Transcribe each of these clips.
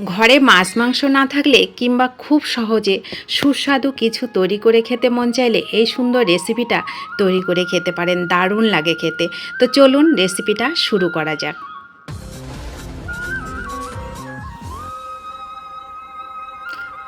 ঘরে মাছ মাংস না থাকলে কিংবা খুব সহজে সুস্বাদু কিছু তৈরি করে খেতে মন চাইলে এই সুন্দর রেসিপিটা তৈরি করে খেতে পারেন, দারুণ লাগে খেতে। তো চলুন রেসিপিটা শুরু করা যাক।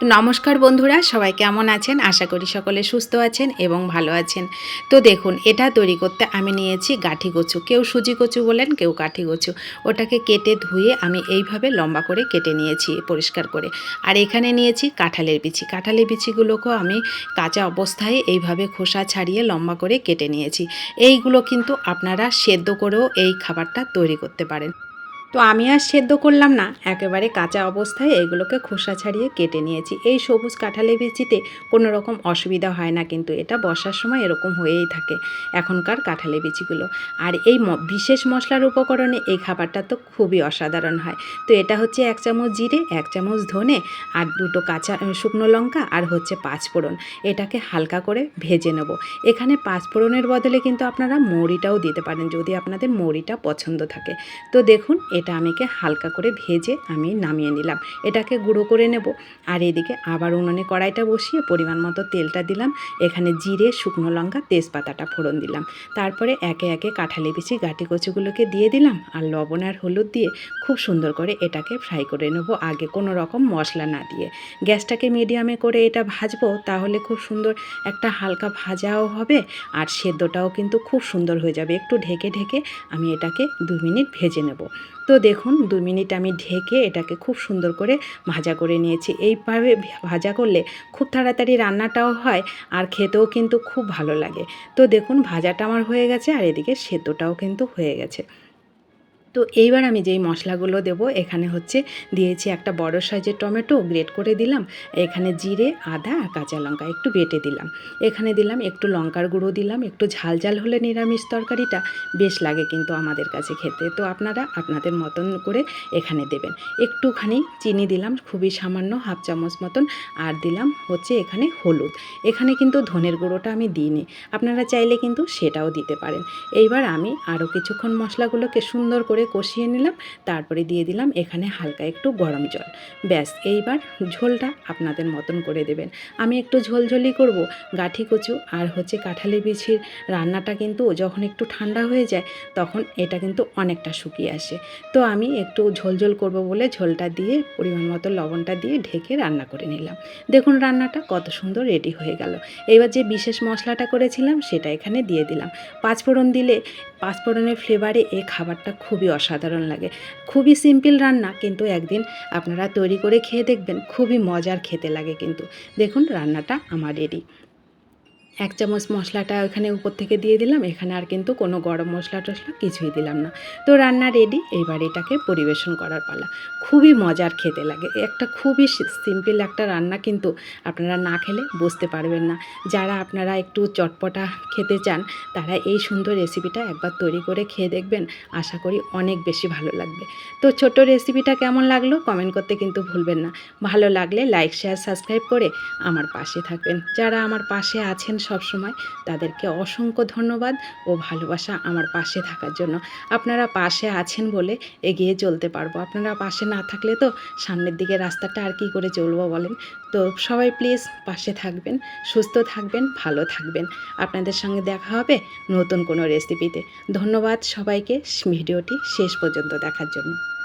নমস্কার বন্ধুরা, সবাই কেমন আছেন? আশা করি সকলে সুস্থ আছেন এবং ভালো আছেন। তো দেখুন, এটা তৈরি করতে আমি নিয়েছি গাঠি কচু। কেউ সুজি কচু বলেন, কেউ কাঠি কচু। ওটাকে কেটে ধুয়ে আমি এইভাবে লম্বা করে কেটে নিয়েছি পরিষ্কার করে। আর এখানে নিয়েছি কাঁঠালের বিচি। কাঁঠালের বিচিগুলোকেও আমি কাঁচা অবস্থায় এইভাবে খোসা ছাড়িয়ে লম্বা করে কেটে নিয়েছি। এইগুলো কিন্তু আপনারা সেদ্ধ করেও এই খাবারটা তৈরি করতে পারেন। তো আমি আর সেদ্ধ করলাম না। একেবারে কাঁচা অবস্থায় এগুলোকে খোসা ছাড়িয়ে কেটে নিয়েছি। এই সবুজ কাঁঠালে বিচিতে কোনো রকম অসুবিধা হয় না কিন্তু এটা বর্ষার সময় এরকম হয়েই থাকে এখনকার কাঁঠালে বিচিগুলো আর এই বিশেষ মশলার উপকরণে এই খাবারটা তো খুবই অসাধারণ হয়। তো এটা হচ্ছে এক চামচ জিরে, এক চামচ ধনে আর দুটো কাঁচা শুকনো লঙ্কা আর হচ্ছে পাঁচ ফোড়ন। এটাকে হালকা করে ভেজে নেব। এখানে পাঁচ ফোড়নের বদলে কিন্তু আপনারা মৌরিটাও দিতে পারেন যদি আপনাদের মৌরিটা পছন্দ থাকে। তো দেখুন, এটা আমিকে হালকা করে ভেজে আমি নামিয়ে নিলাম। এটাকে গুঁড়ো করে নেব। আর এদিকে আবার উনুনে কড়াইটা বসিয়ে পরিমাণ মতো তেলটা দিলাম। এখানে জিরে, শুকনো লঙ্কা, তেজপাতাটা ফোড়ন দিলাম। তারপরে একে একে কাঁঠালি বিচি, গাটি কচুগুলোকে দিয়ে দিলাম। আর লবণ আর হলুদ দিয়ে খুব সুন্দর করে এটাকে ফ্রাই করে নেব আগে কোনো রকম মশলা না দিয়ে। গ্যাসটাকে মিডিয়ামে করে এটা ভাজবো তাহলে খুব সুন্দর একটা হালকা ভাজাও হবে আর সেদ্ধটাও কিন্তু খুব সুন্দর হয়ে যাবে। একটু ঢেকে ঢেকে আমি এটাকে দু মিনিট ভেজে নেব। দেখুন, দু মিনিট আমি ঢেকে এটাকে খুব সুন্দর করে ভাজা করে নিয়েছি। এইভাবে ভাজা করলে খুব তাড়াতাড়ি রান্নাটাও হয় আর খেতেও কিন্তু খুব ভালো লাগে। তো দেখুন, ভাজাটা আমার হয়ে গেছে আর এদিকে সেদ্ধটাও কিন্তু হয়ে গেছে। তো এইবার আমি যেই মশলাগুলো দেব, এখানে হচ্ছে দিয়েছি একটা বড় সাইজের টমেটো, গ্রেট করে দিলাম। এখানে জিরে, আদা আর কাঁচা লঙ্কা একটু বেটে দিলাম। এখানে দিলাম একটু লঙ্কার গুঁড়ো দিলাম, একটু ঝাল ঝাল হলে নিরামিষ তরকারিটা বেশ লাগে কিন্তু আমাদের কাছে খেতে। তো আপনারা আপনাদের মতন করে এখানে দেবেন। একটুখানি চিনি দিলাম, খুবই সামান্য হাফ চামচ মতন, আর দিলাম হচ্ছে এখানে হলুদ। এখানে কিন্তু ধনের গুঁড়োটা আমি দিইনি, আপনারা চাইলে কিন্তু সেটাও দিতে পারেন। এইবার আমি আরও কিছুক্ষণ মশলাগুলোকে সুন্দর করে কষিয়ে নিলাম, তারপরে দিয়ে দিলাম এখানে হালকা একটু গরম জল। ব্যাস, এইবার ঝোলটা আপনাদের মতন করে দেবেন। আমি একটু ঝোলঝোলি করব, গাঠি কচু আর হচ্ছে কাঁঠালি বিছির রান্নাটা কিন্তু যখন একটু ঠান্ডা হয়ে যায়, তখন এটা কিন্তু অনেকটা শুকিয়ে আসে। তো আমি একটু ঝোলঝোল করব বলে ঝোলটা দিয়ে পরিমাণ মতো লবণটা দিয়ে ঢেকে রান্না করে নিলাম। দেখুন রান্নাটা কত সুন্দর রেডি হয়ে গেল। এবার যে বিশেষ মশলাটা করেছিলাম সেটা এখানে দিয়ে দিলাম। পাঁচফোড়ন দিলে পাঁচফোড়নের ফ্লেভারে এই খাবারটা খুবই অসাধারণ লাগে। খুবই সিম্পল রান্না, কিন্তু একদিন আপনারা তৈরি করে খেয়ে দেখবেন, খুবই মজার খেতে লাগে কিন্তু। দেখুন, রান্নাটা আমার রেডি। এক চামচ মশলাটা এখানে উপর থেকে দিয়ে দিলাম, এখানে আর কিন্তু কোনো গরম মশলা টশলা কিছুই দিলাম না। তো রান্না রেডি এবার এটাকে পরিবেশন করার পালা। খুবই মজার খেতে লাগে। একটা খুবই সিম্পল একটা রান্না কিন্তু আপনারা না খেলে বুঝতে পারবেন না। যারা আপনারা একটু চটপটা খেতে চান, তারা এই সুন্দর রেসিপিটা একবার তৈরি করে খেয়ে দেখবেন। আশা করি অনেক বেশি ভালো লাগবে। তো ছোট রেসিপিটা কেমন লাগল কমেন্ট করতে কিন্তু ভুলবেন না। ভালো লাগলে লাইক শেয়ার সাবস্ক্রাইব করে আমার পাশে থাকবেন। যারা আমার পাশে আছেন সব সময় তাদেরকে অসংখ্য ধন্যবাদ ও ভালোবাসা আমার পাশে থাকার জন্য। আপনারা পাশে আছেন বলে এগিয়ে চলতে পারব। আপনারা পাশে না থাকলে তো সামনের দিকে রাস্তাটা আর কি করে চলবো বলেন? তো সবাই প্লিজ পাশে থাকবেন, সুস্থ থাকবেন, ভালো থাকবেন। আপনাদের সঙ্গে দেখা হবে নতুন কোনো রেসিপিতে। ধন্যবাদ সবাইকে ভিডিওটি শেষ পর্যন্ত দেখার জন্য।